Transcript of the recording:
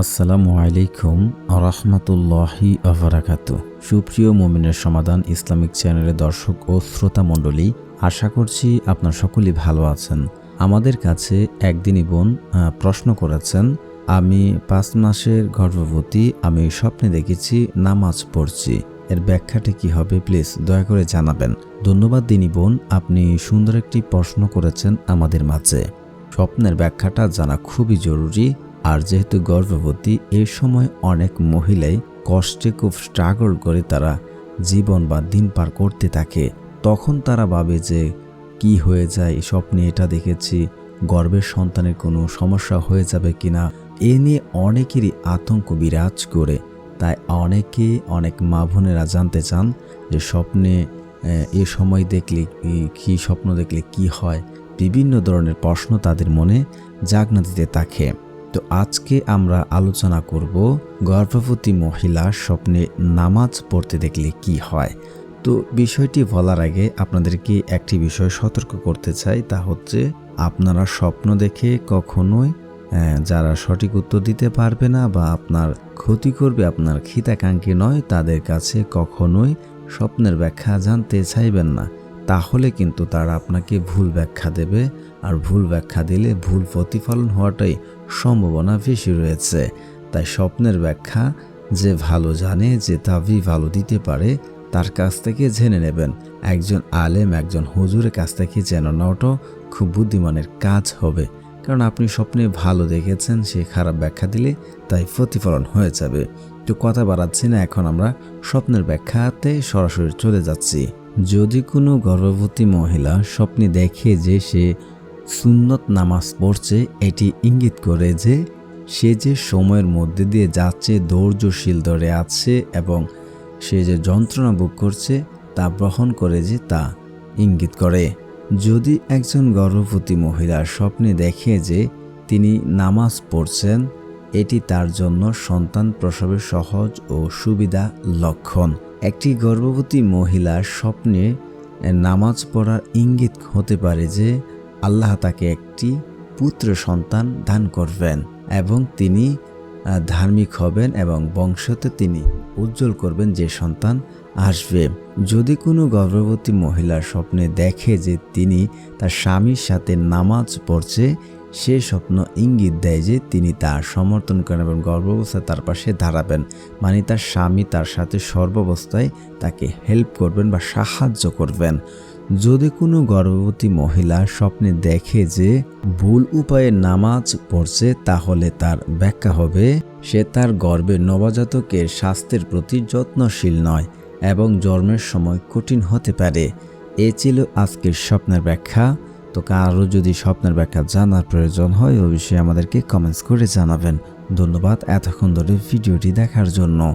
আসসালামু আলাইকুম রহমতুল্লাহি আবরাকাত সুপ্রিয় মোমিনের সমাধান ইসলামিক চ্যানেলের দর্শক ও শ্রোতা মণ্ডলী, আশা করছি আপনার সকলেই ভালো আছেন। আমাদের কাছে একদিনই বোন প্রশ্ন করেছেন, আমি পাঁচ মাসের গর্ভবতী, আমি স্বপ্নে দেখেছি, নামাজ পড়ছি। এর ব্যাখ্যাটি কি হবে? প্লিজ দয়া করে জানাবেন। ধন্যবাদ দিনী বোন, আপনি সুন্দর একটি প্রশ্ন করেছেন আমাদের মাঝে। স্বপ্নের ব্যাখ্যাটা জানা খুবই জরুরি। আর যেহেতু গর্ভবতী এই সময় অনেক মহিলাই কষ্টে খুব স্ট্রাগল করে তারা জীবন বা দিন পার করতে থাকে। তখন তারা ভাবে যে, কি হয়ে যায়? স্বপ্নে এটা দেখেছি। গর্ভের সন্তানের কোনো সমস্যা হয়ে যাবে কিনা? এ নিয়ে অনেকেরই আতঙ্ক বিরাজ করে। তাই অনেকে, অনেক মা বোনেরা জানতে চান যে, স্বপ্নে, এ সময় দেখলে কি- কি স্বপ্ন দেখলে কি হয়? বিভিন্ন ধরনের প্রশ্ন তাদের মনে জাগনা দিতে থাকে। তো আজকে আমরা আলোচনা করব গর্ভবতী মহিলা স্বপ্নে নামাজ পড়তে দেখলে কি হয়। তো বিষয়টি বলার আগে আপনাদেরকে একটি বিষয় সতর্ক করতে চাই, তা হচ্ছে আপনারা স্বপ্ন দেখে কখনোই যারা সঠিক উত্তর দিতে পারবে না বা আপনার ক্ষতি করবে, আপনার খিতাকাঙ্ক্ষী নয়, তাদের কাছে কখনোই স্বপ্নের ব্যাখ্যা জানতে চাইবেন না। তাহলে কিন্তু তারা আপনাকে ভুল ব্যাখ্যা দেবে আর ভুল ব্যাখ্যা দিলে ভুল প্রতিফলন হওয়াটাই সম্ভাবনা বেশি রয়েছে। তাই স্বপ্নের ব্যাখ্যা, যে ভালো জানে যে তাবি ভালো দিতে পারে, তার কাছ থেকে জেনে নেবেন। একজন আলেম, একজন হুজুরের কাছ থেকে জেনে নেওয়াটাও খুব বুদ্ধিমানের কাজ হবে। কারণ আপনি স্বপ্নে ভালো দেখেছেন, সে খারাপ ব্যাখ্যা দিলে তাই প্রতিফলন হয়ে যাবে। তো কথা বাড়াচ্ছি না, এখন আমরা স্বপ্নের ব্যাখ্যাতে সরাসরি চলে যাচ্ছি। যদি কোনো গর্ভবতী মহিলা স্বপ্নে দেখে যে সে সুন্নত নামাজ পড়ছে, এটি ইঙ্গিত করে যে সে যে সময়ের মধ্যে দিয়ে যাচ্ছে, ধৈর্যশীল ধরে আছে এবং সে যে যন্ত্রণা ভোগ করছে, তা গ্রহণ করে যে তা ইঙ্গিত করে। যদি একজন গর্ভবতী মহিলার স্বপ্নে দেখে যে তিনি নামাজ পড়ছেন, এটি তার জন্য সন্তান প্রসবের সহজ ও সুবিধা লক্ষণ। একটি গর্ভবতী মহিলার স্বপ্নে নামাজ পড়ার ইঙ্গিত হতে পারে যে আল্লাহ তাকে একটি পুত্র সন্তান দান করবেন এবং তিনি ধার্মিক হবেন এবং বংশতে তিনি উজ্জ্বল করবেন যে সন্তান আসবে। যদি কোনো গর্ভবতী মহিলার স্বপ্নে দেখে যে তিনি তার স্বামীর সাথে নামাজ পড়ছে, সে স্বপ্ন ইঙ্গিত দেয় যে তিনি তার সমর্থন করেন এবং গর্ভাবস্থায় তার পাশে দাঁড়াবেন। মানে তার স্বামী তার সাথে সর্বাবস্থায় তাকে হেল্প করবেন বা সাহায্য করবেন। যদি কোনো গর্ভবতী মহিলা স্বপ্নে দেখে যে ভুল উপায়ে নামাজ পড়ছে, তাহলে তার ব্যাখ্যা হবে, সে তার গর্ভের নবজাতকের স্বাস্থ্যের প্রতি যত্নশীল নয় এবং জন্মের সময় কঠিন হতে পারে। এ ছিল আজকের স্বপ্নের ব্যাখ্যা। তো কারও যদি স্বপ্নের ব্যাখ্যা জানার প্রয়োজন হয়, অবশ্যই আমাদেরকে কমেন্টস করে জানাবেন। ধন্যবাদ এতক্ষণ ধরে ভিডিওটি দেখার জন্য।